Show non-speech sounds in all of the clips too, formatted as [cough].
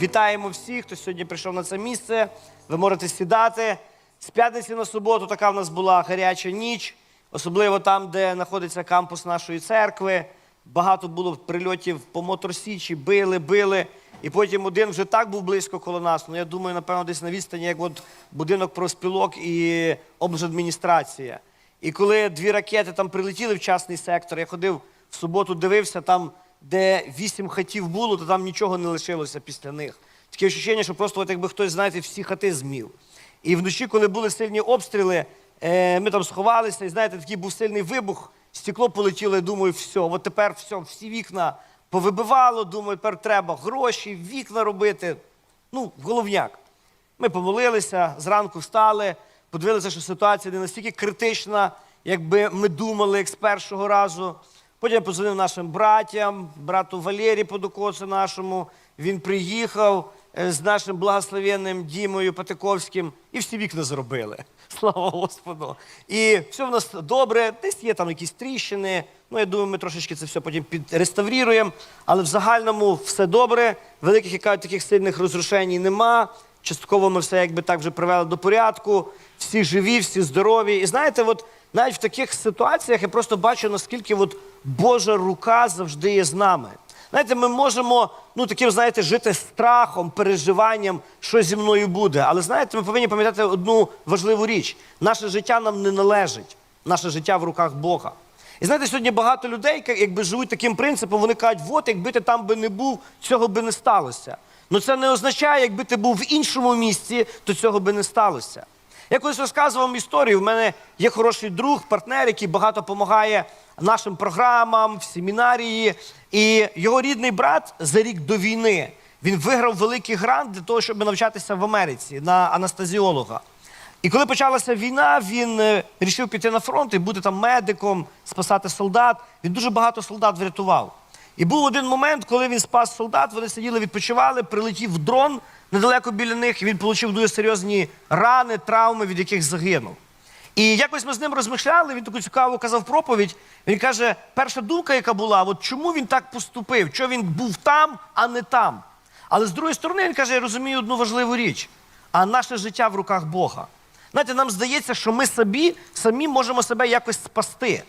Вітаємо всіх, хто сьогодні прийшов на це місце. Ви можете сідати. З п'ятниці на суботу така в нас була гаряча ніч, особливо там, де знаходиться кампус нашої церкви. Багато було прильотів по моторсічі, били, били. І потім один вже так був близько коло нас. Ну я думаю, напевно, десь на відстані, як от будинок профспілок і облдержадміністрація. І коли дві ракети там прилетіли в частний сектор, я ходив в суботу, дивився там, де вісім хатів було, то там нічого не лишилося після них. Таке відчуття, що просто от якби хтось, знаєте, всі хати змів. І вночі, коли були сильні обстріли, е, ми там сховалися, і знаєте, такий був сильний вибух, стекло полетіло, і думаю, все, от тепер все, всі вікна повибивало, думаю, тепер треба гроші, вікна робити. Ну, головняк. Ми помолилися, зранку встали, подивилися, що ситуація не настільки критична, якби ми думали, як з першого разу. Потім я позвонив нашим братям, брату Валерії Подокоцу нашому. Він приїхав е, з нашим благословенним Дімою Патиковським і всі вікна зробили. [laughs] Слава Господу. І все в нас добре, десь є там якісь тріщини. Ну, я думаю, ми трошечки це все потім підреставруємо. Але в загальному все добре. Великих як кажуть, таких сильних розрушень нема. Частково ми все якби так вже привели до порядку. Всі живі, всі здорові. І знаєте, от навіть в таких ситуаціях я просто бачу, наскільки от Божа рука завжди є з нами. Знаєте, ми можемо, ну таким, знаєте, жити страхом, переживанням, що зі мною буде. Але знаєте, ми повинні пам'ятати одну важливу річ: наше життя нам не належить, наше життя в руках Бога. І знаєте, сьогодні багато людей, якби живуть таким принципом, вони кажуть, от якби ти там би не був, цього би не сталося. Ну це не означає, якби ти був в іншому місці, то цього би не сталося. Я колись розказував історію. У мене є хороший друг, партнер, який багато допомагає нашим програмам, в семінарії. І його рідний брат за рік до війни він виграв великий грант для того, щоб навчатися в Америці на анестезіолога. І коли почалася війна, він е, вирішив піти на фронт і бути там медиком, спасати солдат. Він дуже багато солдат врятував. І був один момент, коли він спас солдат, вони сиділи, відпочивали, прилетів дрон недалеко біля них, він отримав дуже серйозні рани, травми, від яких загинув. І якось ми з ним розмишляли, він таку цікаву казав проповідь. Він каже, перша думка, яка була, от чому він так поступив, що він був там, а не там. Але з другої сторони, він каже, я розумію одну важливу річ: а наше життя в руках Бога. Знаєте, нам здається, що ми собі самі можемо себе якось спасти.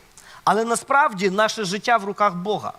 Але насправді наше життя в руках Бога.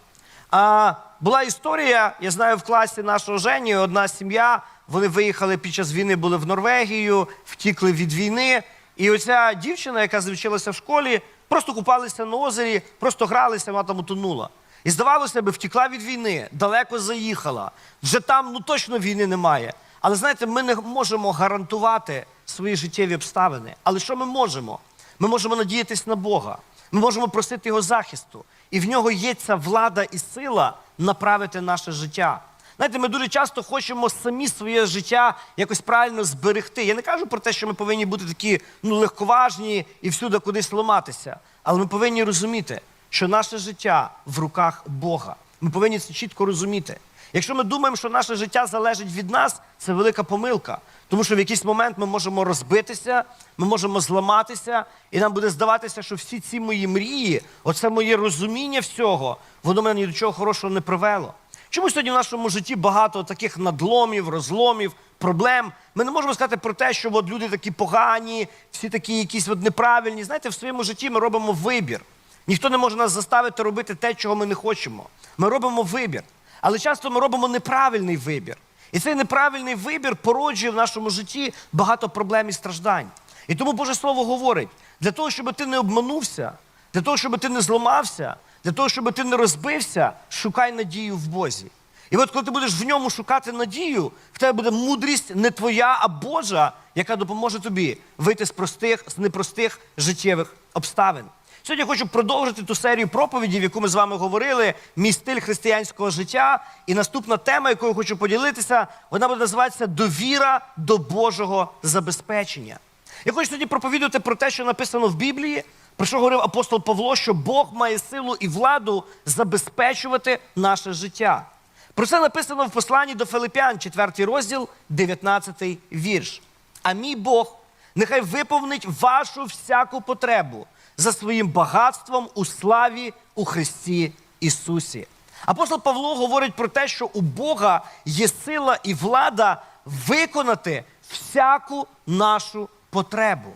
А, була історія, я знаю, в класі нашого Жені одна сім'я. Вони виїхали під час війни, були в Норвегію, втікли від війни. І оця дівчина, яка завчилася в школі, просто купалися на озері, просто гралися, вона там утонула. І здавалося би, втікла від війни, далеко заїхала. Вже там ну точно війни немає. Але знаєте, ми не можемо гарантувати свої життєві обставини. Але що ми можемо? Ми можемо надіятися на Бога. Ми можемо просити Його захисту. І в нього є ця влада і сила направити наше життя. Знаєте, ми дуже часто хочемо самі своє життя якось правильно зберегти. Я не кажу про те, що ми повинні бути такі ну, легковажні і всюди кудись ламатися. Але ми повинні розуміти, що наше життя в руках Бога. Ми повинні це чітко розуміти. Якщо ми думаємо, що наше життя залежить від нас, це велика помилка. Тому що в якийсь момент ми можемо розбитися, ми можемо зламатися, і нам буде здаватися, що всі ці мої мрії, оце моє розуміння всього, воно мене ні до чого хорошого не привело. Чому сьогодні в нашому житті багато таких надломів, розломів, проблем? Ми не можемо сказати про те, що от люди такі погані, всі такі якісь от неправильні. Знаєте, в своєму житті ми робимо вибір. Ніхто не може нас заставити робити те, чого ми не хочемо. Ми робимо вибір. Але часто ми робимо неправильний вибір. І цей неправильний вибір породжує в нашому житті багато проблем і страждань. І тому Боже Слово говорить: для того, щоб ти не обманувся, для того, щоб ти не зламався, для того, щоб ти не розбився, шукай надію в Бозі. І от коли ти будеш в ньому шукати надію, в тебе буде мудрість не твоя, а Божа, яка допоможе тобі вийти з простих, з непростих життєвих обставин. Сьогодні хочу продовжити ту серію проповідів, яку ми з вами говорили, мій стиль християнського життя. І наступна тема, якою хочу поділитися, вона буде називатися Довіра до Божого забезпечення. Я хочу сьогодні проповідувати про те, що написано в Біблії, про що говорив апостол Павло, що Бог має силу і владу забезпечувати наше життя. Про це написано в посланні до Филипян, 4 розділ, 19 вірш. А мій Бог нехай виповнить вашу всяку потребу за своїм багатством у славі у Христі Ісусі. Апостол Павло говорить про те, що у Бога є сила і влада виконати всяку нашу потребу.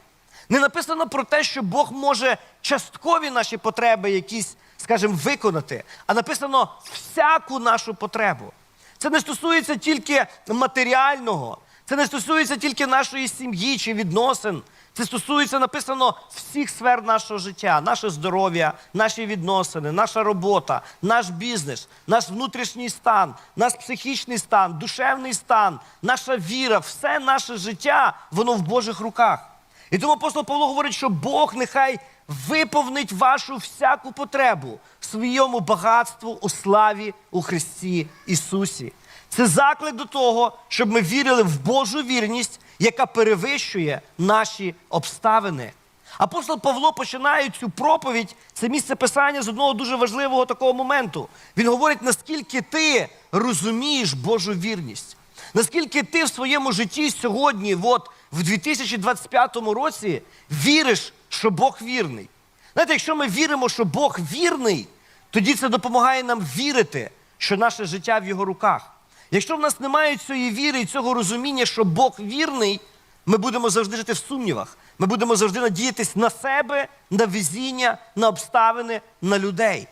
Не написано про те, що Бог може часткові наші потреби якісь, скажімо, виконати, а написано всяку нашу потребу. Це не стосується тільки матеріального, це не стосується тільки нашої сім'ї чи відносин. Це стосується написано всіх сфер нашого життя, наше здоров'я, наші відносини, наша робота, наш бізнес, наш внутрішній стан, наш психічний стан, душевний стан, наша віра, все наше життя, воно в Божих руках. І тому апостол Павло говорить, що Бог нехай виповнить вашу всяку потребу своєму багатству у славі у Христі Ісусі. Це заклик до того, щоб ми вірили в Божу вірність, яка перевищує наші обставини. Апостол Павло починає цю проповідь, це місце писання з одного дуже важливого такого моменту. Він говорить, наскільки ти розумієш Божу вірність, наскільки ти в своєму житті сьогодні, от в 2025 році, віриш, що Бог вірний. Знаєте, якщо ми віримо, що Бог вірний, тоді це допомагає нам вірити, що наше життя в його руках. Якщо в нас немає цієї віри і цього розуміння, що Бог вірний, ми будемо завжди жити в сумнівах. Ми будемо завжди надіятись на себе, на везіння, на обставини, на людей.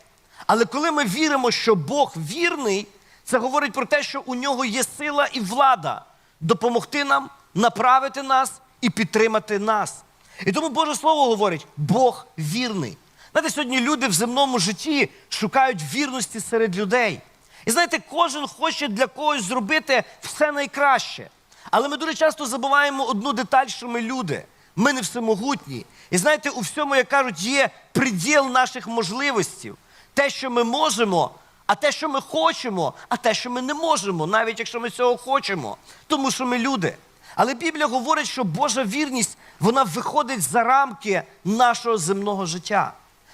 Але коли ми віримо, що Бог вірний, це говорить про те, що у нього є сила і влада допомогти нам, направити нас і підтримати нас. І тому Боже Слово говорить: Бог вірний. Знаєте, сьогодні люди в земному житті шукають вірності серед людей. І знаєте, кожен хоче для когось зробити все найкраще. Але ми дуже часто забуваємо одну деталь, що ми люди. Ми не всемогутні. І знаєте, у всьому, як кажуть, є приділ наших можливостей. Те, що ми можемо, а те, що ми хочемо, а те, що ми не можемо, навіть якщо ми цього хочемо, тому що ми люди. Але Біблія говорить, що Божа вірність вона виходить за рамки нашого земного життя.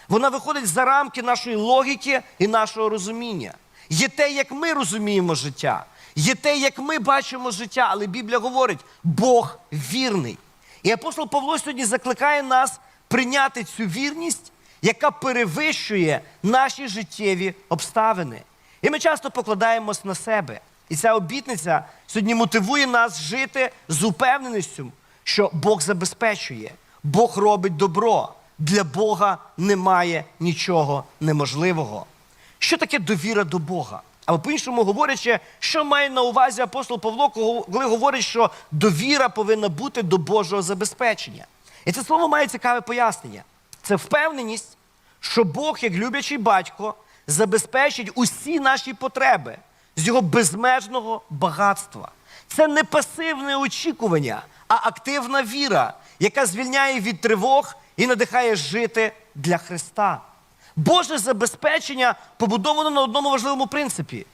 Вона виходить за рамки нашої логіки і нашого розуміння. Є те, як ми розуміємо життя, є те, як ми бачимо життя, але Біблія говорить, Бог вірний. І апостол Павло сьогодні закликає нас прийняти цю вірність, яка перевищує наші життєві обставини. І ми часто покладаємось на себе. І ця обітниця сьогодні мотивує нас жити з упевненістю, що Бог забезпечує, Бог робить добро. Для Бога немає нічого неможливого. Що таке довіра до Бога? Або по-іншому говорячи, що має на увазі апостол Павло, коли говорить, що довіра повинна бути до Божого забезпечення. І це слово має цікаве пояснення. Це впевненість, що Бог, як люблячий батько, забезпечить усі наші потреби з його безмежного багатства. Це не пасивне очікування, а активна віра, яка звільняє від тривог і надихає жити для Христа. Боже забезпечення побудовано на одному важливому принципі.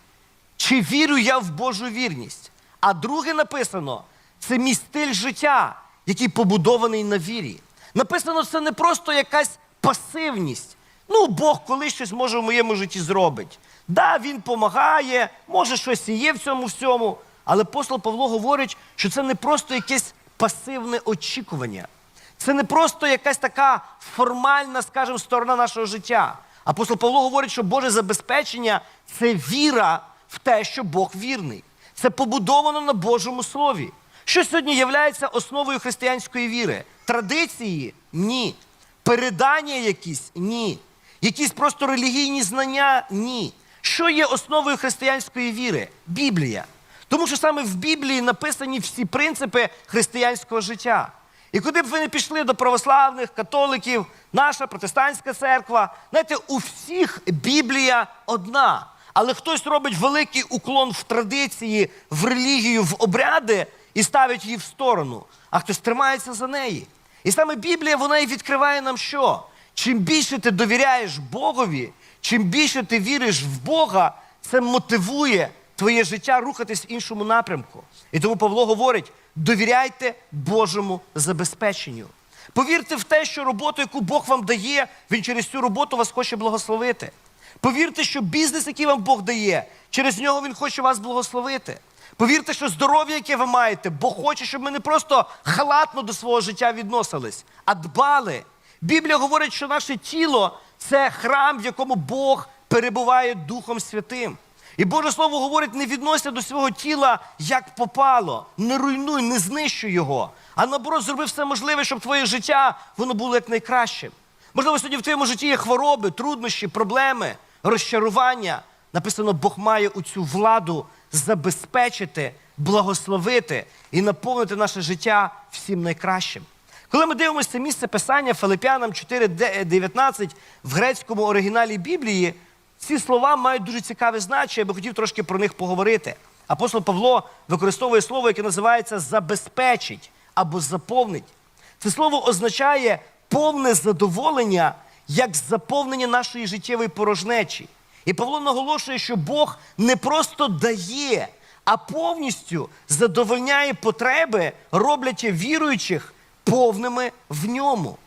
Чи вірю я в Божу вірність? А друге написано це мій стиль життя, який побудований на вірі. Написано, це не просто якась пасивність. Ну, Бог колись щось може в моєму житті зробить. Да, Він допомагає, може щось і є в цьому всьому. Але апостол Павло говорить, що це не просто якесь пасивне очікування. Це не просто якась така формальна, скажімо, сторона нашого життя. Апостол Павло говорить, що Боже забезпечення це віра в те, що Бог вірний. Це побудовано на Божому Слові. Що сьогодні є основою християнської віри? Традиції? Ні. Передання якісь? Ні. Якісь просто релігійні знання? Ні. Що є основою християнської віри? Біблія. Тому що саме в Біблії написані всі принципи християнського життя. І куди б ви не пішли до православних, католиків, наша протестантська церква, знаєте, у всіх Біблія одна. Але хтось робить великий уклон в традиції, в релігію, в обряди і ставить її в сторону, а хтось тримається за неї. І саме Біблія вона і відкриває нам що? Чим більше ти довіряєш Богові, чим більше ти віриш в Бога, це мотивує твоє життя рухатись в іншому напрямку. І тому Павло говорить: довіряйте Божому забезпеченню. Повірте в те, що роботу, яку Бог вам дає, Він через цю роботу вас хоче благословити. Повірте, що бізнес, який вам Бог дає, через нього Він хоче вас благословити. Повірте, що здоров'я, яке ви маєте, Бог хоче, щоб ми не просто халатно до свого життя відносились, а дбали. Біблія говорить, що наше тіло це храм, в якому Бог перебуває Духом Святим. І Боже Слово говорить, не відносься до свого тіла як попало, не руйнуй, не знищуй його. А наоборот, зроби все можливе, щоб твоє життя воно було як найкращим. Можливо, сьогодні в твоєму житті є хвороби, труднощі, проблеми, розчарування. Написано, Бог має у цю владу забезпечити, благословити і наповнити наше життя всім найкращим. Коли ми дивимося це місце писання Филип'янам 4.19 в грецькому оригіналі Біблії, ці слова мають дуже цікаве значення, я би хотів трошки про них поговорити. Апостол Павло використовує слово, яке називається забезпечить або заповнить. Це слово означає повне задоволення як заповнення нашої життєвої порожнечі. І Павло наголошує, що Бог не просто дає, а повністю задовольняє потреби, роблячи віруючих повними в ньому.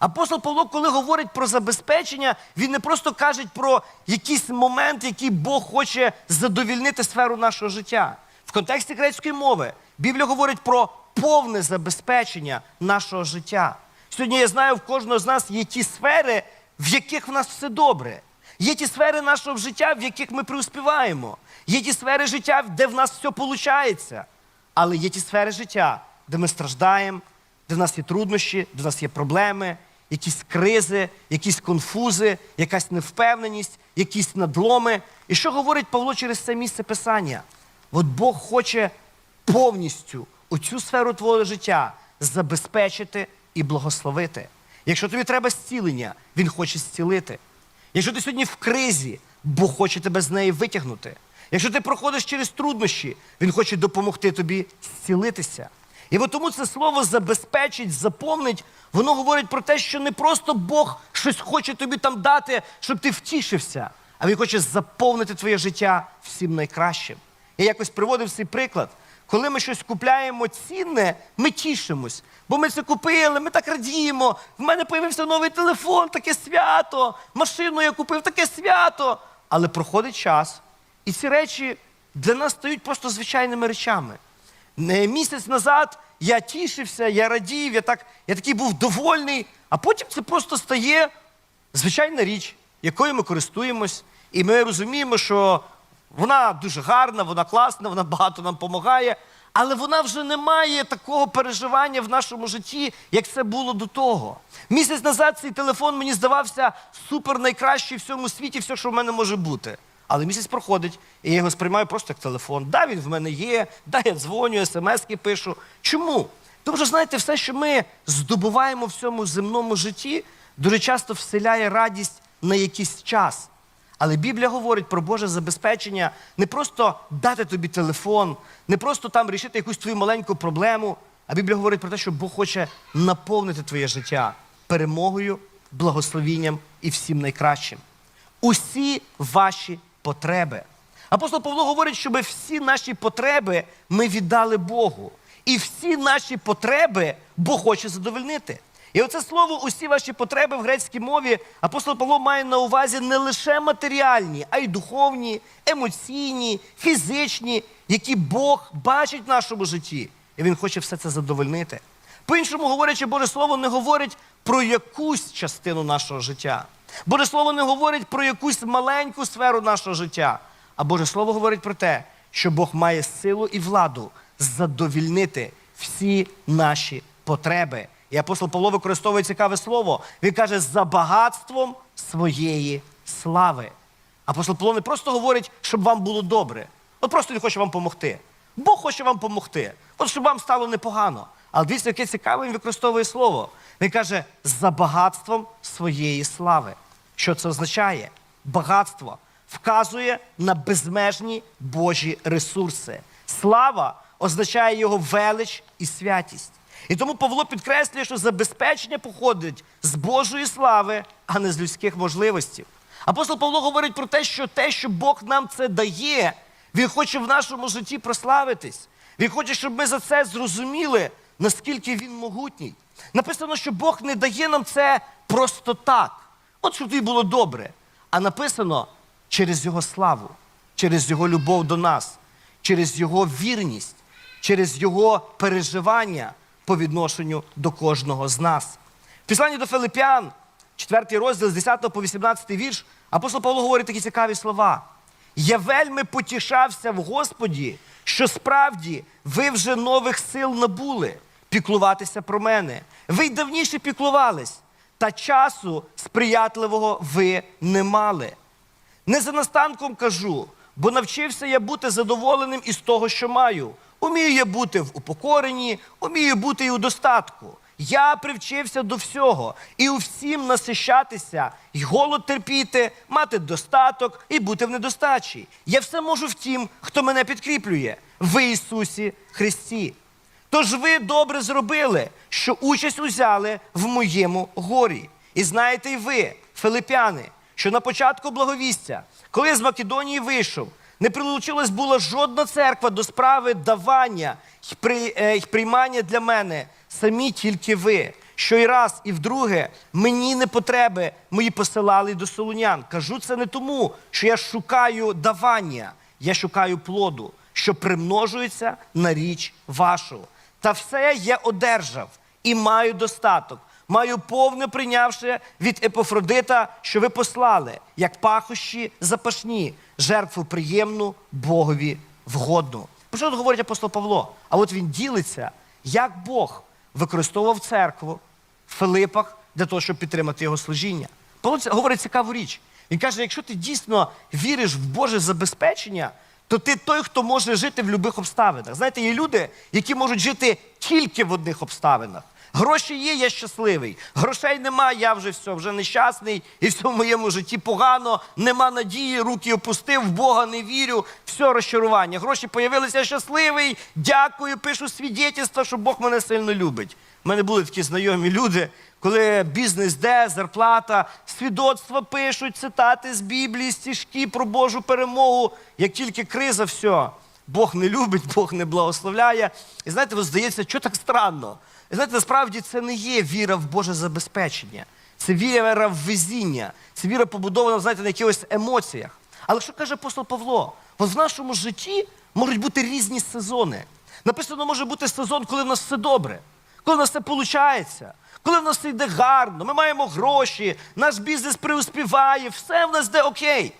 Апостол Павло, коли говорить про забезпечення, він не просто каже про якийсь момент, який Бог хоче задовільнити сферу нашого життя. В контексті грецької мови Біблія говорить про повне забезпечення нашого життя. Сьогодні я знаю, в кожного з нас є ті сфери, в яких в нас все добре. Є ті сфери нашого життя, в яких ми преуспіваємо. Є ті сфери життя, де в нас все виходить. Але є ті сфери життя, де ми страждаємо, де в нас є труднощі, де в нас є проблеми, якісь кризи, якісь конфузи, якась невпевненість, якісь надломи. І що говорить Павло через це місце писання? От Бог хоче повністю оцю сферу твого життя забезпечити і благословити. Якщо тобі треба зцілення, Він хоче зцілити. Якщо ти сьогодні в кризі, Бог хоче тебе з неї витягнути. Якщо ти проходиш через труднощі, Він хоче допомогти тобі зцілитися. І от тому це слово забезпечить, заповнить, воно говорить про те, що не просто Бог щось хоче тобі там дати, щоб ти втішився, а Він хоче заповнити твоє життя всім найкращим. Я якось приводив цей приклад. Коли ми щось купляємо цінне, ми тішимось. Бо ми це купили, ми так радіємо. В мене з'явився новий телефон, таке свято. Машину я купив, таке свято. Але проходить час, і ці речі для нас стають просто звичайними речами. Місяць назад я тішився, я радів, я, так, я такий був довольний, а потім це просто стає звичайна річ, якою ми користуємось, і ми розуміємо, що вона дуже гарна, вона класна, вона багато нам допомагає, але вона вже не має такого переживання в нашому житті, як це було до того. Місяць назад цей телефон мені здавався супер найкращий в всьому світі, все, що в мене може бути. Але місяць проходить, і я його сприймаю просто як телефон. Да, він в мене є, да, я дзвоню, смски пишу. Чому? Тому що, знаєте, все, що ми здобуваємо в цьому земному житті, дуже часто вселяє радість на якийсь час. Але Біблія говорить про Боже забезпечення не просто дати тобі телефон, не просто там рішити якусь твою маленьку проблему. А Біблія говорить про те, що Бог хоче наповнити твоє життя перемогою, благословінням і всім найкращим. Усі ваші потреби. Апостол Павло говорить, щоб всі наші потреби ми віддали Богу. І всі наші потреби Бог хоче задовольнити. І оце слово усі ваші потреби в грецькій мові апостол Павло має на увазі не лише матеріальні, а й духовні, емоційні, фізичні, які Бог бачить в нашому житті. І Він хоче все це задовольнити. По-іншому говорячи, Боже Слово не говорить про якусь частину нашого життя. Боже Слово не говорить про якусь маленьку сферу нашого життя. А Боже Слово говорить про те, що Бог має силу і владу задовільнити всі наші потреби. І апостол Павло використовує цікаве слово. Він каже, за багатством своєї слави. Апостол Павло не просто говорить, щоб вам було добре. От просто він хоче вам допомогти. Бог хоче вам допомогти. От щоб вам стало непогано. Але дивіться, яке цікаве він використовує слово. Він каже, за багатством своєї слави. Що це означає? Багатство вказує на безмежні Божі ресурси. Слава означає його велич і святість. І тому Павло підкреслює, що забезпечення походить з Божої слави, а не з людських можливостей. Апостол Павло говорить про те, що те, що Бог нам це дає, Він хоче в нашому житті прославитись. Він хоче, щоб ми за це зрозуміли, наскільки він могутній. Написано, що Бог не дає нам це просто так. От щоб тобі було добре. А написано через Його славу, через Його любов до нас, через Його вірність, через Його переживання по відношенню до кожного з нас. В післанні до Филип'ян, 4 розділ з 10 по 18 вірш, Апостол Павло говорить такі цікаві слова. Я вельми потішався в Господі, що справді ви вже нових сил набули піклуватися про мене. Ви й давніше піклувались, та часу сприятливого ви не мали. Не за настанком кажу, бо навчився я бути задоволеним із того, що маю. Умію я бути в упокоренні, умію бути і у достатку. Я привчився до всього і у всім насищатися, й голод терпіти, мати достаток і бути в недостачі. Я все можу в тім, хто мене підкріплює, в Ісусі Христі. Тож ви добре зробили, що участь узяли в моєму горі. І знаєте й ви, филипяни, що на початку благовістя, коли я з Македонії вийшов, не прилучилась була жодна церква до справи давання при- е, приймання для мене, самі тільки ви. Що і раз, і вдруге мені не потреби мої посилали до солунян. Кажу це не тому, що я шукаю давання, я шукаю плоду, що примножується на річ вашу. Та все я одержав і маю достаток. Маю повне прийнявши від Епофродита, що ви послали, як пахощі запашні, жертву приємну Богові вгодну. Про що тут говорить апостол Павло? А от він ділиться, як Бог використовував церкву в Филипах для того, щоб підтримати його служіння. Павло говорить цікаву річ. Він каже: якщо ти дійсно віриш в Боже забезпечення, то ти той, хто може жити в будь-яких обставинах. Знаєте, є люди, які можуть жити тільки в одних обставинах. Гроші є, я щасливий. Грошей нема, я вже все, вже нещасний, і все в моєму житті погано, нема надії, руки опустив, в Бога не вірю, все розчарування. Гроші появилися я щасливий. Дякую, пишу свідетельство, що Бог мене сильно любить. У мене були такі знайомі люди, коли бізнес де, зарплата, свідоцтва пишуть, цитати з Біблії, стіжки про Божу перемогу. Як тільки криза, все, Бог не любить, Бог не благословляє. І знаєте, ви здається, що так странно. І знаєте, насправді це не є віра в Боже забезпечення. Це віра в везіння, це віра побудована, знаєте, на якихось емоціях. Але що каже апостол Павло? От в нашому житті можуть бути різні сезони. Написано, може бути сезон, коли в нас все добре, коли в нас все виходить, коли в нас все йде гарно, ми маємо гроші, наш бізнес преуспіває, все в нас йде окей.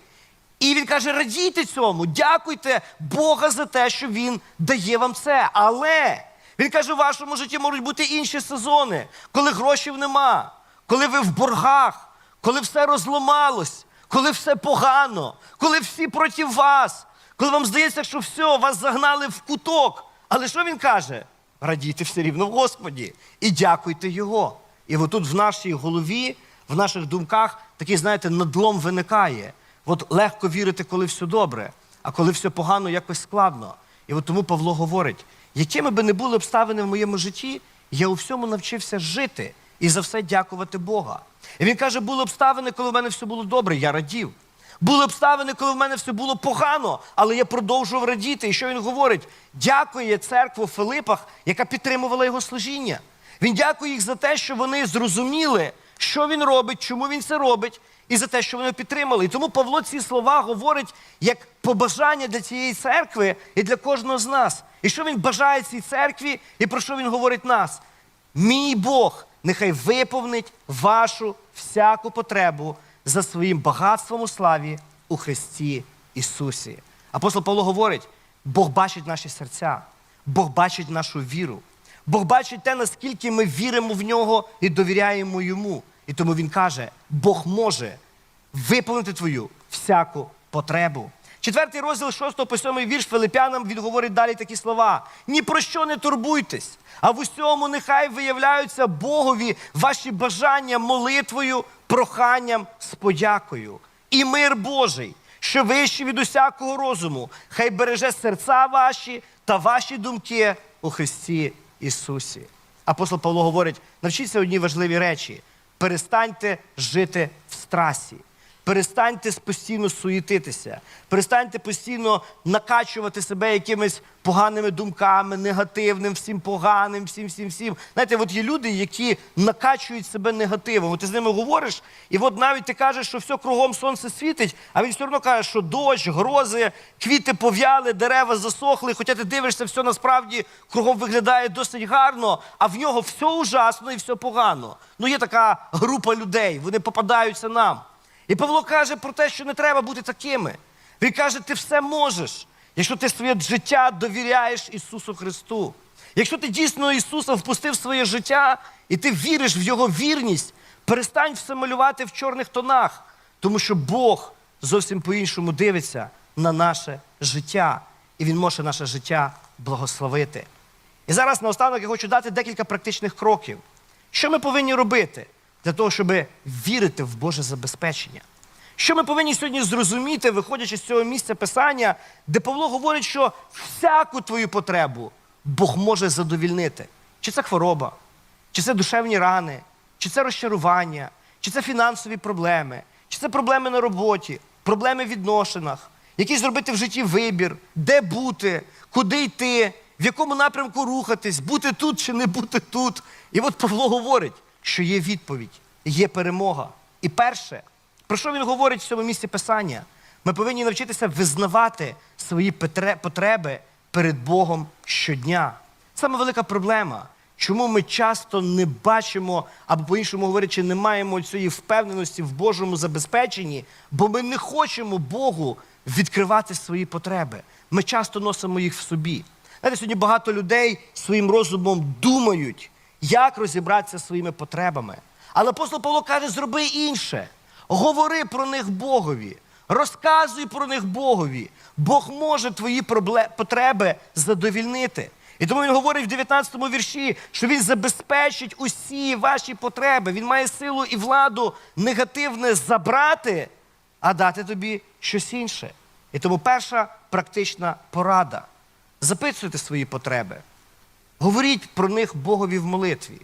І він каже: радійте цьому, дякуйте Бога за те, що Він дає вам це. Але він каже, в вашому житті можуть бути інші сезони, коли грошей нема, коли ви в боргах, коли все розламалось, коли все погано, коли всі проти вас, коли вам здається, що все, вас загнали в куток. Але що він каже? Радійте все рівно в Господі і дякуйте Його. І отут в нашій голові, в наших думках такий, знаєте, надлом виникає. От легко вірити, коли все добре, а коли все погано, якось складно. І от тому Павло говорить: якими би не були обставини в моєму житті, я у всьому навчився жити і за все дякувати Бога. І він каже, були обставини, коли в мене все було добре, я радів. Були обставини, коли в мене все було погано, але я продовжував радіти. І що він говорить? Дякує церкву в Филипах, яка підтримувала його служіння. Він дякує їх за те, що вони зрозуміли, що він робить, чому він це робить, і за те, що вони підтримали. І тому Павло ці слова говорить як побажання для цієї церкви і для кожного з нас. І що він бажає цій церкві, і про що він говорить нас? Мій Бог нехай виповнить вашу всяку потребу за своїм багатством у славі у Христі Ісусі. Апостол Павло говорить: Бог бачить наші серця, Бог бачить нашу віру, Бог бачить те, наскільки ми віримо в нього і довіряємо йому. І тому він каже: Бог може виповнити твою всяку потребу. Четвертий розділ 6 по 7 вірш Филипянам він говорить далі такі слова: ні про що не турбуйтесь, а в усьому нехай виявляються Богові ваші бажання молитвою, проханням з подякою. І мир Божий, що вищий від усякого розуму, хай береже серця ваші та ваші думки у Христі Ісусі. Апостол Павло говорить: навчіться одні важливі речі: перестаньте жити в страсі. Перестаньте постійно суєтитися, перестаньте постійно накачувати себе якимись поганими думками, негативним, всім поганим, всім, всім, всім. Знаєте, от є люди, які накачують себе негативом. От ти з ними говориш, і от навіть ти кажеш, що все кругом сонце світить, а він все одно каже, що дощ, грози, квіти пов'яли, дерева засохли. Хоча ти дивишся, все насправді кругом виглядає досить гарно, а в нього все ужасно і все погано. Ну є така група людей, вони попадаються нам. І Павло каже про те, що не треба бути такими. Він каже, ти все можеш, якщо ти своє життя довіряєш Ісусу Христу. Якщо ти дійсно Ісуса впустив в своє життя і ти віриш в Його вірність, перестань все малювати в чорних тонах, тому що Бог зовсім по-іншому дивиться на наше життя, і Він може наше життя благословити. І зараз наостанок я хочу дати декілька практичних кроків. Що ми повинні робити для того, щоб вірити в Боже забезпечення? Що ми повинні сьогодні зрозуміти, виходячи з цього місця писання, де Павло говорить, що всяку твою потребу Бог може задовільнити. Чи це хвороба, чи це душевні рани, чи це розчарування, чи це фінансові проблеми, чи це проблеми на роботі, проблеми в відношеннях, який зробити в житті вибір, де бути, куди йти, в якому напрямку рухатись, бути тут чи не бути тут. І от Павло говорить, що є відповідь, є перемога. І перше, про що він говорить в цьому місці писання? Ми повинні навчитися визнавати свої потреби перед Богом щодня. Саме велика проблема. Чому ми часто не бачимо, або по-іншому говорячи, не маємо цієї впевненості в Божому забезпеченні, бо ми не хочемо Богу відкривати свої потреби. Ми часто носимо їх в собі. Знаєте, сьогодні багато людей своїм розумом думають, як розібратися зі своїми потребами. Але апостол Павло каже, зроби інше. Говори про них Богові. Розказуй про них Богові. Бог може твої потреби задовільнити. І тому він говорить в 19 вірші, що він забезпечить усі ваші потреби. Він має силу і владу негативне забрати, а дати тобі щось інше. І тому перша практична порада. Записуйте свої потреби. Говоріть про них Богові в молитві.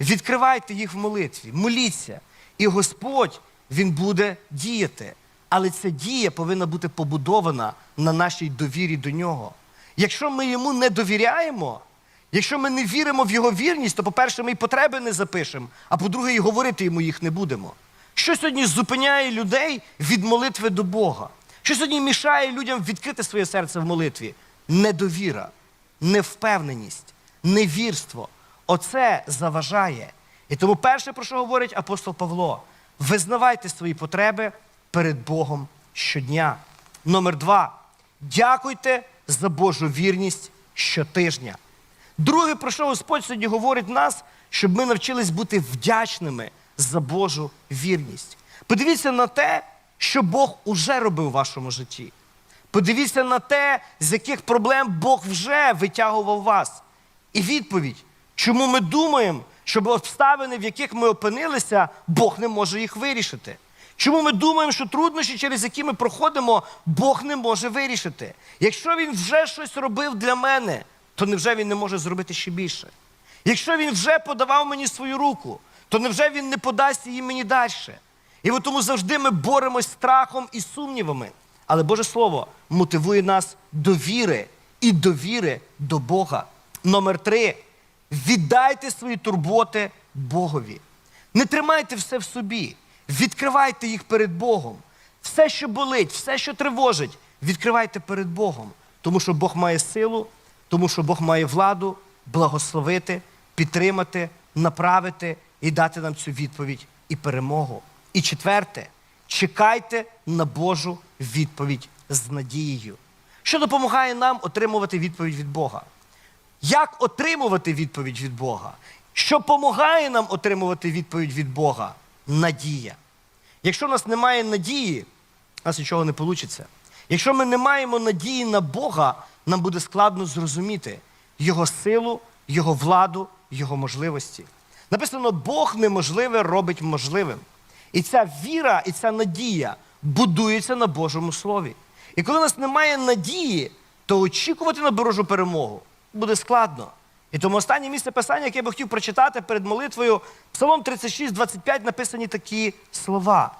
Відкривайте їх в молитві, моліться. І Господь Він буде діяти. Але ця дія повинна бути побудована на нашій довірі до нього. Якщо ми йому не довіряємо, якщо ми не віримо в його вірність, то, по-перше, ми й потреби не запишемо, а по-друге, і говорити йому їх не будемо. Що сьогодні зупиняє людей від молитви до Бога? Що сьогодні мішає людям відкрити своє серце в молитві? Недовіра, невпевненість, невірство. Оце заважає. І тому перше, про що говорить апостол Павло, визнавайте свої потреби перед Богом щодня. Номер два. Дякуйте за Божу вірність щотижня. Друге, про що Господь сьогодні говорить нас, щоб ми навчились бути вдячними за Божу вірність. Подивіться на те, що Бог уже робив у вашому житті. Подивіться на те, з яких проблем Бог вже витягував вас. І відповідь, чому ми думаємо, що обставини, в яких ми опинилися, Бог не може їх вирішити. Чому ми думаємо, що труднощі, через які ми проходимо, Бог не може вирішити? Якщо Він вже щось робив для мене, то невже Він не може зробити ще більше? Якщо Він вже подавав мені свою руку, то невже Він не подасть її мені далі? І от тому завжди ми боремось страхом і сумнівами. Але Боже Слово мотивує нас до віри і довіри до Бога. Номер три. Віддайте свої турботи Богові. Не тримайте все в собі. Відкривайте їх перед Богом. Все, що болить, все, що тривожить, відкривайте перед Богом. Тому що Бог має силу, тому що Бог має владу благословити, підтримати, направити і дати нам цю відповідь і перемогу. І четверте, чекайте на Божу відповідь з надією, що допомагає нам отримувати відповідь від Бога. Як отримувати відповідь від Бога? Що допомагає нам отримувати відповідь від Бога? Надія. Якщо в нас немає надії, у нас нічого не вийде. Якщо ми не маємо надії на Бога, нам буде складно зрозуміти Його силу, Його владу, Його можливості. Написано, Бог неможливе робить можливим. І ця віра, і ця надія будується на Божому Слові. І коли у нас немає надії, то очікувати на Божу перемогу буде складно. І тому останнє місце писання, яке я би хотів прочитати перед молитвою, Псалом 36, 25 написані такі слова.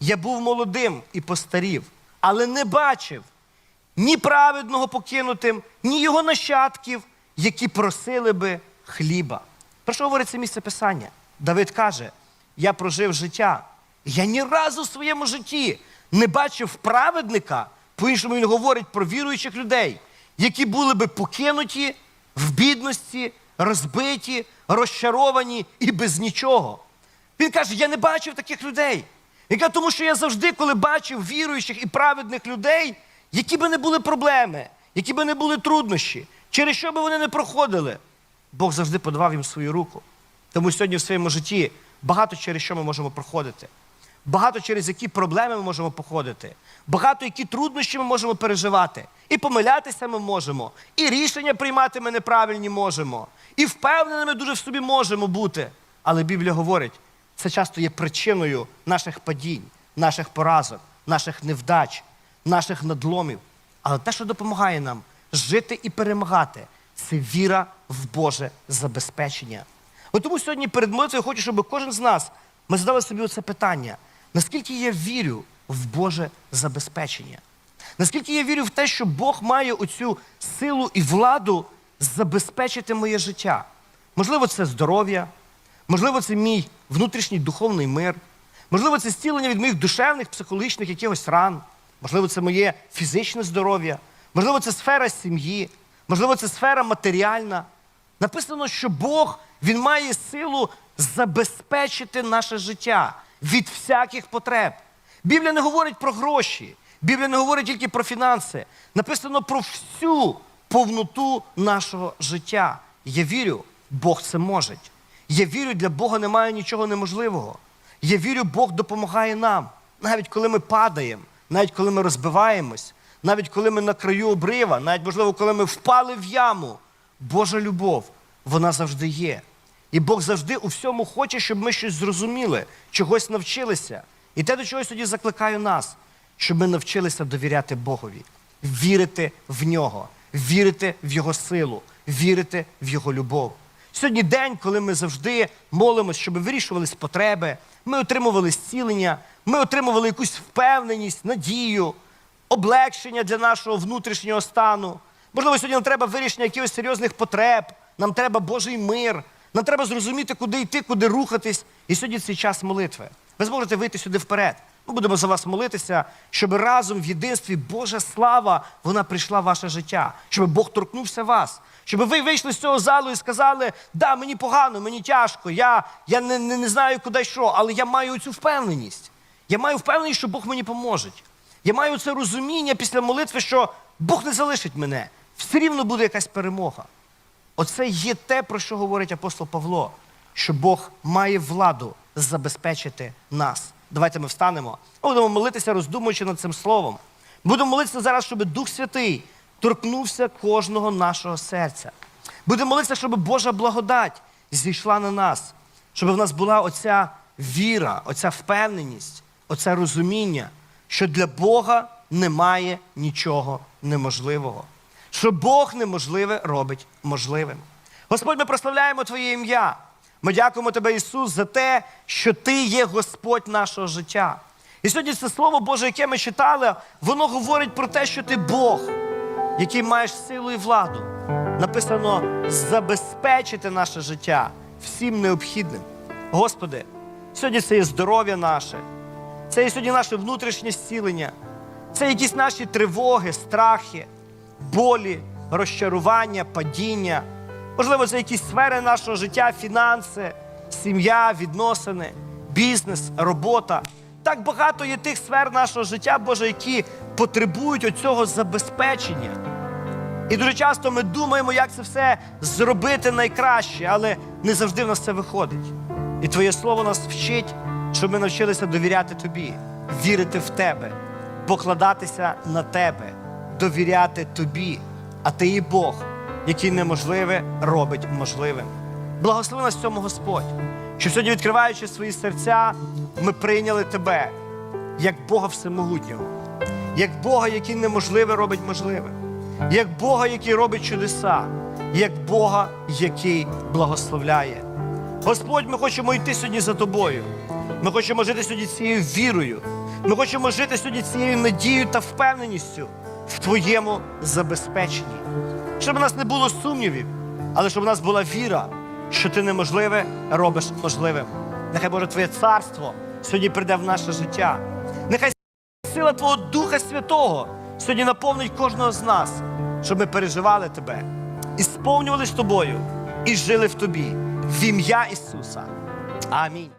Я був молодим і постарів, але не бачив ні праведного покинутим, ні його нащадків, які просили би хліба. Про що говорить це місце писання? Давид каже: я прожив життя. Я ні разу в своєму житті не бачив праведника, по-іншому він говорить про віруючих людей, які були би покинуті в бідності, розбиті, розчаровані і без нічого. Він каже: я не бачив таких людей. Він тому що я завжди, коли бачив віруючих і праведних людей, які би не були проблеми, які би не були труднощі, через що би вони не проходили, Бог завжди подавав їм свою руку. Тому сьогодні в своєму житті багато через що ми можемо проходити, багато через які проблеми ми можемо походити, багато які труднощі ми можемо переживати. І помилятися ми можемо, і рішення приймати ми неправильні можемо, і впевненими дуже в собі можемо бути. Але Біблія говорить, це часто є причиною наших падінь, наших поразок, наших невдач, наших надломів. Але те, що допомагає нам жити і перемагати, це віра в Боже забезпечення. От тому сьогодні перед молитвою хочу, щоб кожен з нас ми задали собі оце питання: наскільки я вірю в Боже забезпечення? Наскільки я вірю в те, що Бог має оцю силу і владу забезпечити моє життя? Можливо, це здоров'я, можливо, це мій внутрішній духовний мир, можливо, це зцілення від моїх душевних, психологічних якихось ран, можливо, це моє фізичне здоров'я, можливо, це сфера сім'ї, можливо, це сфера матеріальна. Написано, що Бог Він має силу забезпечити наше життя від всяких потреб. Біблія не говорить про гроші, Біблія не говорить тільки про фінанси. Написано про всю повноту нашого життя. Я вірю, Бог це може. Я вірю, для Бога немає нічого неможливого. Я вірю, Бог допомагає нам, навіть коли ми падаємо, навіть коли ми розбиваємось, навіть коли ми на краю обрива, навіть, можливо, коли ми впали в яму. Божа любов, вона завжди є. І Бог завжди у всьому хоче, щоб ми щось зрозуміли, чогось навчилися. І те, до чого я сьогодні закликаю нас, щоб ми навчилися довіряти Богові, вірити в нього, вірити в Його силу, вірити в Його любов. Сьогодні день, коли ми завжди молимось, щоб вирішувались потреби, ми отримували зцілення, ми отримували якусь впевненість, надію, облегшення для нашого внутрішнього стану. Можливо, сьогодні нам треба вирішення якихось серйозних потреб, нам треба Божий мир, нам треба зрозуміти, куди йти, куди рухатись. І сьогодні цей час молитви. Ви зможете вийти сюди вперед. Ми будемо за вас молитися, щоб разом в єдинстві Божа слава вона прийшла в ваше життя, щоб Бог торкнувся вас, щоб ви вийшли з цього залу і сказали, да, мені погано, мені тяжко, я, я не, не, не знаю, куди що, але я маю цю впевненість. Я маю впевненість, що Бог мені поможе. Я маю це розуміння після молитви, що Бог не залишить мене. Все рівно буде якась перемога. Оце є те, про що говорить апостол Павло, що Бог має владу забезпечити нас. Давайте ми встанемо. Будемо молитися, роздумуючи над цим словом. Будемо молитися зараз, щоб Дух Святий торкнувся кожного нашого серця. Будемо молитися, щоб Божа благодать зійшла на нас, щоб в нас була оця віра, оця впевненість, оце розуміння, що для Бога немає нічого неможливого. Що Бог неможливе робить можливим. Господь, ми прославляємо Твоє ім'я. Ми дякуємо Тебе, Ісус, за те, що Ти є Господь нашого життя. І сьогодні це Слово Боже, яке ми читали, воно говорить про те, що ти Бог, який маєш силу і владу. Написано забезпечити наше життя всім необхідним. Господи, сьогодні це є здоров'я наше, це є сьогодні наше внутрішнє зцілення, це якісь наші тривоги, страхи, болі, розчарування, падіння. Можливо, це якісь сфери нашого життя, фінанси, сім'я, відносини, бізнес, робота. Так багато є тих сфер нашого життя, Боже, які потребують оцього забезпечення. І дуже часто ми думаємо, як це все зробити найкраще, але не завжди в нас це виходить. І Твоє слово нас вчить, щоб ми навчилися довіряти Тобі, вірити в Тебе, покладатися на Тебе, довіряти Тобі. А Ти є Бог, який неможливе робить можливим. Благослови нас цьому Господь, що сьогодні, відкриваючи свої серця, ми прийняли Тебе як Бога Всемогутнього, як Бога, який неможливе робить можливим, як Бога, який робить чудеса, як Бога, який благословляє. Господь, ми хочемо йти сьогодні за тобою. Ми хочемо жити сьогодні цією вірою. Ми хочемо жити сьогодні цією надією та впевненістю в Твоєму забезпеченні. Щоб у нас не було сумнівів, але щоб у нас була віра, що ти неможливе робиш можливим. Нехай Боже Твоє царство сьогодні прийде в наше життя. Нехай сила Твого Духа Святого сьогодні наповнить кожного з нас, щоб ми переживали Тебе і сповнювались тобою, і жили в Тобі. В ім'я Ісуса. Амінь.